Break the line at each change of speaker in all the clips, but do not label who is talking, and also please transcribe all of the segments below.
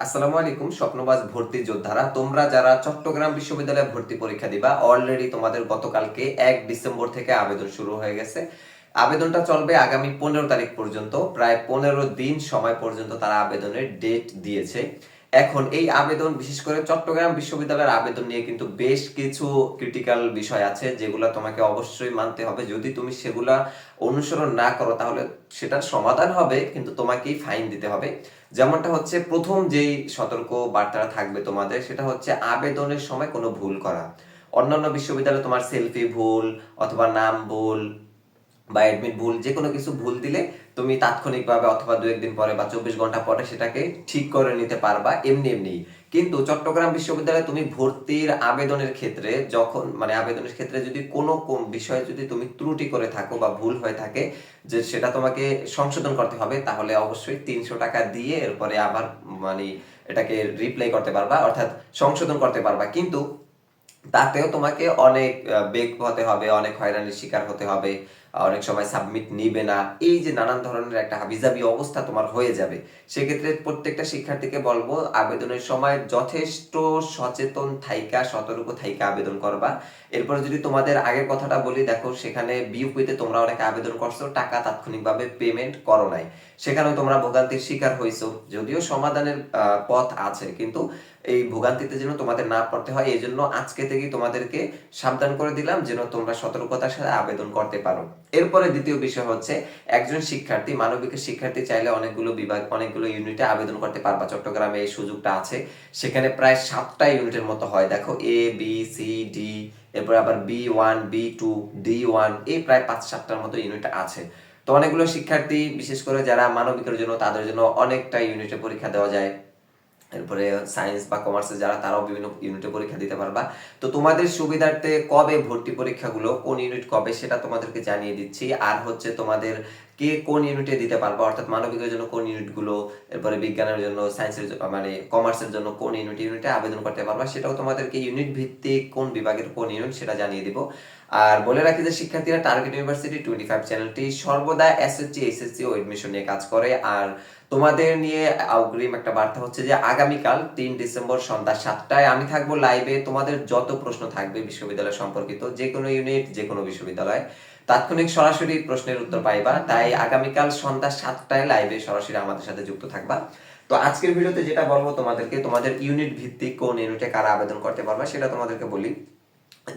আসসালামু আলাইকুম, স্বপ্নবাজ ভর্তি যোদ্ধারা। তোমরা যারা চট্টগ্রাম বিশ্ববিদ্যালয়ে ভর্তি পরীক্ষা দিবা অলরেডি তোমাদের গতকালকে এক ডিসেম্বর থেকে আবেদন শুরু হয়ে গেছে। আবেদনটা চলবে আগামী পনেরো তারিখ পর্যন্ত, প্রায় পনেরো দিন সময় পর্যন্ত তারা আবেদনের ডেট দিয়েছে। এখন এই আবেদন, বিশেষ করে চট্টগ্রাম বিশ্ববিদ্যালয়ের আবেদন নিয়ে কিন্তু বেশ কিছু ক্রিটিক্যাল বিষয় আছে, যেগুলো তোমাকে অবশ্যই মানতে হবে। যদি তুমি সেগুলা অনুসরণ না করো, তাহলে সেটার সমাধান হবে, কিন্তু তোমাকেই ফাইন দিতে হবে। যেমনটা হচ্ছে, প্রথম যেই সতর্ক বার্তাটা থাকবে তোমাদের, সেটা হচ্ছে আবেদনের সময় কোনো ভুল করা। অন্যান্য বিশ্ববিদ্যালয়ে তোমার সেলফি ভুল, অথবা নাম ভুল বা অ্যাডমিট ভুল যে কোনো কিছু ভুল দিলে তুমি তাৎক্ষণিকভাবে অথবা দু একদিন পরে বা চব্বিশ ঘণ্টা পরে সেটাকে ঠিক করে নিতে পারবা, এমনি এমনি। কিন্তু চট্টগ্রাম বিশ্ববিদ্যালয়ে তুমি ভর্তির আবেদনের ক্ষেত্রে যখন মানে আবেদনের ক্ষেত্রে যদি কোনো বিষয়ে যদি তুমি ত্রুটি করে থাকো বা ভুল হয়ে থাকে, যে সেটা তোমাকে সংশোধন করতে হবে, তাহলে অবশ্যই তিনশো টাকা দিয়ে এরপরে আবার মানে এটাকে রিপ্লাই করতে পারবা, অর্থাৎ সংশোধন করতে পারবা। কিন্তু তাতেও তোমাকে অনেক বেগ হতে হবে, অনেক হয়রানির শিকার হতে হবে অনেক সময় সাবমিট নিবে না। এই যে নানান ধরনের একটা হাবিজাবি অবস্থা তোমার হয়ে যাবে। সেক্ষেত্রে প্রত্যেকটা শিক্ষার্থীকে বলব, আবেদনের সময় যথেষ্ট সচেতন থাইকা, সতর্ক থাইকা আবেদন করবা। এরপর যদি তোমাদের আগের কথাটা বলি, দেখো, সেখানে বিউপিতে তোমরা অনেক আবেদন করছ, টাকা তাৎক্ষণিকভাবে পেমেন্ট করো নাই। সেখানে তোমরা ভোগান্তির শিকার হয়েছো যদিও সমাধানের পথ আছে, কিন্তু এই ভোগান্তিতে যেন তোমাদের না পড়তে হয় এই জন্য আজকে থেকেই তোমাদেরকে সাবধান করে দিলাম যেন তোমরা সতর্কতার সাথে আবেদন করতে পারো। এরপরে দ্বিতীয় বিষয় হচ্ছে, একজন শিক্ষার্থী মানবিকের শিক্ষার্থী চাইলে অনেকগুলো বিভাগ, অনেকগুলো ইউনিটে আবেদন করতে পারবা। চট্টগ্রামে এই সুযোগটা আছে। সেখানে প্রায় সাতটা ইউনিটের মতো হয়। দেখো এ বি সি ডি এরপর আবার B one B two D one এই প্রায় পাঁচ সাতটার মতো ইউনিট আছে। তো অনেকগুলো শিক্ষার্থী, বিশেষ করে যারা মানবিকের জন্য, তাদের জন্য অনেকটা ইউনিটে পরীক্ষা দেওয়া যায়। এরপরে সায়েন্স বা কমার্সে যারা, তারাও বিভিন্ন ইউনিটে পরীক্ষা দিতে পারবা। তো তোমাদের সুবিধার্থে কবে ভর্তি পরীক্ষাগুলো, কোন ইউনিট কবে, সেটা তোমাদেরকে জানিয়ে দিচ্ছি। আর হচ্ছে তোমাদের কে কোন ইউনিটে দিতে পারবা, অর্থাৎ মানবিকের জন্য কোন ইউনিটগুলো এরপরে বিজ্ঞানের জন্য সায়েন্সের মানে কমার্সের জন্য কোন ইউনিট ইউনিটে আবেদন করতে পারবা, সেটাও তোমাদেরকে ইউনিট ভিত্তিক কোন বিভাগের কোন ইউনিট সেটা জানিয়ে দিব। আর বলে রাখি যে শিক্ষার্থীরা টার্গেট ইউনিভার্সিটি টোয়েন্টি ফাইভ চ্যানেলটি সর্বদা এসএসসি এসএসসি ও এডমিশন নিয়ে কাজ করে। আর তোমাদের নিয়ে অগ্রিম একটা বার্তা হচ্ছে যে আগামীকাল তিন ডিসেম্বর সন্ধ্যা সাতটায় আমি থাকব লাইভে তোমাদের যত প্রশ্ন থাকবে বিশ্ববিদ্যালয় সম্পর্কিত, যে কোনো ইউনিট যে কোনো বিশ্ববিদ্যালয়, তাৎক্ষণিক সরাসরি প্রশ্নের উত্তর পাইবা। তাই আগামীকাল সন্ধ্যা সাতটায় লাইভে সরাসরি আমাদের সাথে যুক্ত থাকবা। তো আজকের ভিডিওতে যেটা বলব তোমাদেরকে, তোমাদের ইউনিট ভিত্তিক কোন ইউনিটে কারা আবেদন করতে পারবা সেটা তোমাদেরকে বলি।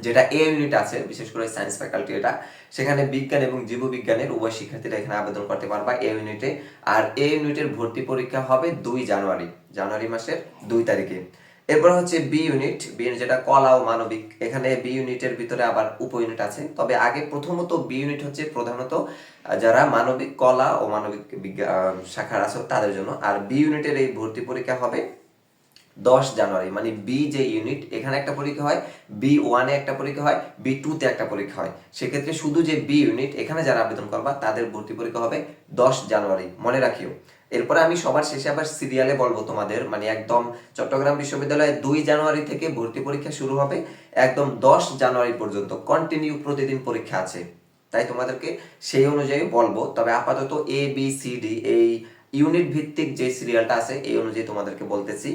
যেটা এ ইউনিট আছে, বিশেষ করে সায়েন্স ফ্যাকাল্টি এটা, সেখানে বিজ্ঞান এবং জীববিজ্ঞানের উভয় শিক্ষার্থীরা এখানে আবেদন করতে পারবা এ। ইউনিটে আর এ ইউনিটের ভর্তি পরীক্ষা হবে দুই জানুয়ারি জানুয়ারি মাসের দুই তারিখে। এরপর হচ্ছে বি ইউনিট বি যেটা কলা ও মানবিক, এখানে বি ইউনিটের ভিতরে আবার উপ ইউনিট আছে। তবে আগে প্রথমত বি ইউনিট হচ্ছে প্রধানত যারা মানবিক কলা ও মানবিক বিজ্ঞান শাখার আছে তাদের জন্য। আর বি ইউনিটের এই ভর্তি পরীক্ষা হবে দশ জানুয়ারি মানে বি যে ইউনিট এখানে একটা পরীক্ষা হয় বি ওয়ানে একটা পরীক্ষা হয় বি টুতে একটা পরীক্ষা হয়। সেক্ষেত্রে শুধু যে বি ইউনিট এখানে যারা আবেদন করবা, তাদের ভর্তি পরীক্ষা হবে দশ জানুয়ারি। মনে রাখিও। এরপরে আমি সবার শেষে আবার সিরিয়ালে বলব তোমাদের মানে একদম চট্টগ্রাম বিশ্ববিদ্যালয়ে দুই জানুয়ারি থেকে ভর্তি পরীক্ষা শুরু হবে, একদম দশ জানুয়ারি পর্যন্ত। কন্টিনিউ প্রতিদিন পরীক্ষা আছে। তাই তোমাদেরকে সেই অনুযায়ী বলব। তবে আপাতত এ বি সি ডি এই ইউনিট ভিত্তিক যে সিরিয়ালটা আছে, এই অনুযায়ী তোমাদেরকে বলতেছি।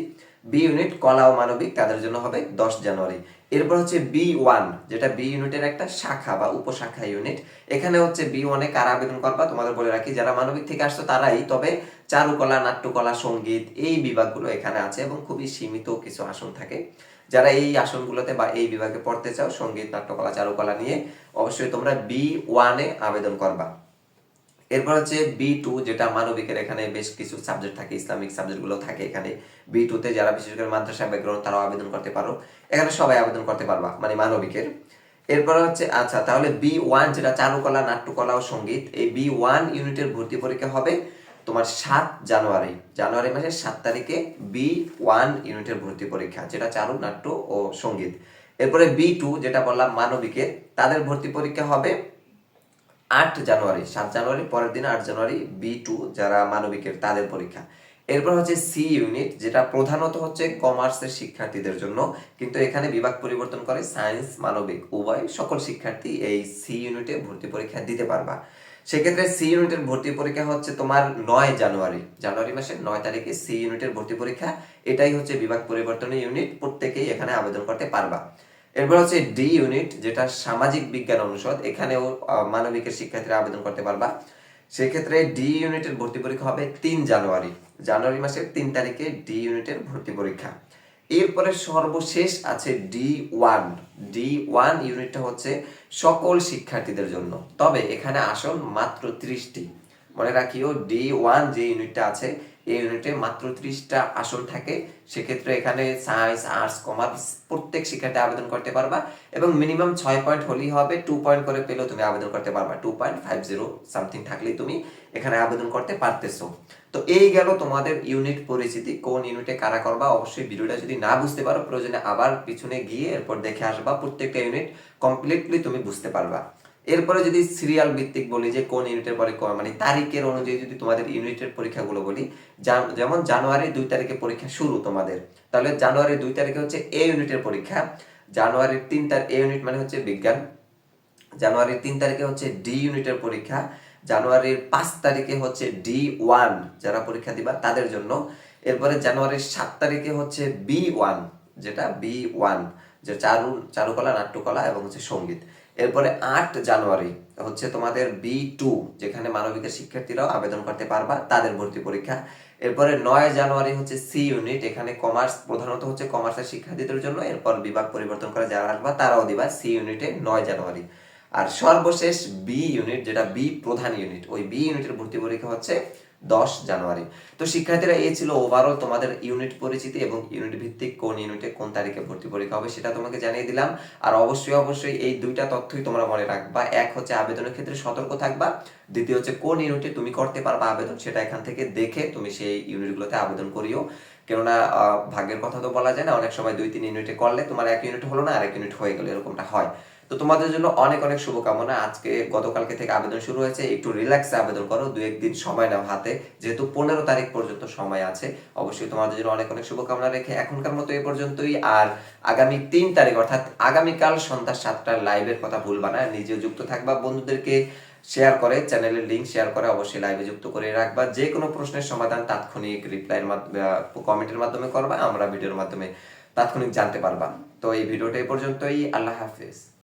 বি ইউনিট কলা ও মানবিক তাদের জন্য হবে দশ জানুয়ারি। এরপর হচ্ছে বি ওয়ান যেটা বি ইউনিটের একটা শাখা বা উপশাখা ইউনিট এখানে হচ্ছে বি ওয়ানে কারা আবেদন করবা? তোমাদের বলে রাখি, যারা মানবিক থেকে আসছো তারাই। তবে চারুকলা, নাট্যকলা, সংগীত এই বিভাগগুলো এখানে আছে এবং খুবই সীমিত কিছু আসন থাকে। যারা এই আসনগুলোতে বা এই বিভাগে পড়তে চাও, সংগীত, নাট্যকলা, চারুকলা নিয়ে অবশ্যই তোমরা বি ওয়ানে আবেদন করবা। এরপর হচ্ছে বি টু যেটা মানবিকের এখানে বেশ কিছু সাবজেক্ট থাকে, ইসলামিক সাবজেক্টগুলো থাকে এখানে। বি টুতে যারা বিশেষ করে মাদ্রাসা ব্যাকগ্রাউন্ড তারাও আবেদন করতে পারো। এখানে সবাই আবেদন করতে পারবা মানে মানবিকের। এরপর হচ্ছে আচ্ছা তাহলে বি ওয়ান যেটা চারুকলা, নাট্যকলা ও সংগীত, এই বি ওয়ান ইউনিটের ভর্তি পরীক্ষা হবে তোমার সাত জানুয়ারি। জানুয়ারি মাসের সাত তারিখে বি ওয়ান ইউনিটের ভর্তি পরীক্ষা, যেটা চারু, নাট্য ও সংগীত। এরপরে বি টু যেটা বললাম, মানবিকের, তাদের ভর্তি পরীক্ষা হবে আট জানুয়ারি, সাত জানুয়ারি, পরের দিন আট জানুয়ারি, বি টু, যারা মানবিকের তাদের পরীক্ষা। এরপর হচ্ছে সি ইউনিট, যেটা প্রধানত হচ্ছে কমার্সের শিক্ষার্থীদের জন্য, কিন্তু এখানে বিভাগ পরিবর্তন করে সায়েন্স, মানবিক, উভয় সকল শিক্ষার্থী এই সি ইউনিটে ভর্তি পরীক্ষা দিতে পারবা। সেক্ষেত্রে সি ইউনিটের ভর্তি পরীক্ষা হচ্ছে তোমার নয় জানুয়ারি। জানুয়ারি মাসের নয় তারিখে সি ইউনিটের ভর্তি পরীক্ষা, এটাই হচ্ছে বিভাগ পরিবর্তনের ইউনিট, প্রত্যেকেই এখানে আবেদন করতে পারবা। এরপর হচ্ছে ডি ইউনিট যেটা সামাজিক বিজ্ঞান অনুষদ, এখানেও মানবিকের শিক্ষার্থীরা আবেদন করতে পারবা। সেক্ষেত্রে ডি ইউনিটের ভর্তি পরীক্ষা হবে তিন জানুয়ারি। জানুয়ারি মাসের তিন তারিখে ডি ইউনিটের ভর্তি পরীক্ষা। এরপরে সর্বশেষ আছে ডি ওয়ান ডি ওয়ান ইউনিটটা হচ্ছে সকল শিক্ষার্থীদের জন্য। তবে এখানে আসন মাত্র ত্রিশটি। মনে রাখিও ডি ওয়ান যে ইউনিটটা আছে, এই ইউনিটে মাত্র ত্রিশটা আসন থাকে। সেক্ষেত্রে এখানে সায়েন্স আর্টস কমার্স প্রত্যেক শিক্ষার্থী আবেদন করতে পারবা এবং মিনিমাম ছয় পয়েন্ট হলেই হবে টু পয়েন্ট করে পেলেও তুমি আবেদন করতে পারবা। Two point five zero something থাকলেই তুমি এখানে আবেদন করতে পারতেছো। তো এই গেল তোমাদের ইউনিট পরিচিতি, কোন ইউনিটে কারা করবা? অবশ্যই ভিডিওটা যদি না বুঝতে পারো, প্রয়োজনে আবার পিছনে গিয়ে এরপর দেখে আসবা। প্রত্যেকটা ইউনিট কমপ্লিটলি তুমি বুঝতে পারবা। এরপরে যদি সিরিয়াল ভিত্তিক বলি যে কোন ইউনিটের পরে মানে তারিখের অনুযায়ী যদি তোমাদের ইউনিটের পরীক্ষাগুলো বলি যেমন জানুয়ারি দুই তারিখে পরীক্ষা শুরু তোমাদের। তাহলে জানুয়ারি দুই তারিখে হচ্ছে এ ইউনিটের পরীক্ষা। জানুয়ারির তিন তারিখ এ ইউনিট মানে হচ্ছে বিজ্ঞান। জানুয়ারির তিন তারিখে হচ্ছে ডি ইউনিটের পরীক্ষা। জানুয়ারির পাঁচ তারিখে হচ্ছে ডি ওয়ান যারা পরীক্ষা দিবা তাদের জন্য। এরপরে জানুয়ারির সাত তারিখে হচ্ছে বি ওয়ান যেটা বি ওয়ান যে চারু চারুকলা, নাট্যকলা এবং হচ্ছে সংগীত। এরপরে আট জানুয়ারি হচ্ছে তোমাদের বি টু যেখানে মানবিকের শিক্ষার্থীরাও আবেদন করতে পারবা, তাদের ভর্তি পরীক্ষা। এরপরে নয় জানুয়ারি হচ্ছে সি ইউনিট এখানে কমার্স প্রধানত হচ্ছে কমার্সের শিক্ষার্থীদের জন্য, এরপর বিভাগ পরিবর্তন করে যারা আসবা তারাও দিবা সি ইউনিটে নয় জানুয়ারি। আর সর্বশেষ বি ইউনিট যেটা বি প্রধান ইউনিট ওই বি ইউনিটের ভর্তি পরীক্ষা হচ্ছে দশ জানুয়ারি। তো শিক্ষার্থীরা এই ছিল ওভারঅল তোমাদের ইউনিট পরিচিতি এবং ইউনিট ভিত্তিক কোন ইউনিটে কোন তারিখে ভর্তি পরীক্ষা হবে সেটা তোমাকে জানিয়ে দিলাম। আর অবশ্যই অবশ্যই এই দুইটা তথ্যই তোমরা মনে রাখবা। এক হচ্ছে আবেদনের ক্ষেত্রে সতর্ক থাকবা। দ্বিতীয় হচ্ছে কোন ইউনিটে তুমি করতে পারবা আবেদন সেটা এখান থেকে দেখে তুমি সেই ইউনিটগুলোতে আবেদন করিও। কেননা ভাগ্যের কথা তো বলা যায় না, অনেক সময় দুই, তিন ইউনিটে করলে তোমার এক ইউনিট হলো না আর এক ইউনিট হয়ে গেল, এরকমটা হয়। তো তোমাদের জন্য অনেক অনেক শুভকামনা। আজকে গতকালকে থেকে আবেদন শুরু হয়েছে। একটু রিল্যাক্সে আবেদন করো দু একদিন সময় নাও হাতে। যেহেতু পনেরো তারিখ পর্যন্ত সময় আছে, অবশ্যই তোমাদের জন্য অনেক অনেক শুভকামনা রেখে এখনকার মতো এই পর্যন্তই। আর আগামী তিন তারিখ, অর্থাৎ আগামীকাল সন্ধ্যা সাতটার লাইভের কথা ভুলবা না। নিজেও যুক্ত থাকবা, বন্ধুদেরকে শেয়ার করে চ্যানেলের লিংক শেয়ার করে অবশ্যই লাইভে যুক্ত করে রাখবা। যে কোনো প্রশ্নের সমাধান তাৎক্ষণিক রিপ্লাইয়ের মাধ্যমে কমেন্টের মাধ্যমে করবা, আমরা ভিডিওর মাধ্যমে তাৎক্ষণিক জানতে পারবা। তো এই ভিডিওটা এই পর্যন্তই। আল্লাহ হাফেজ।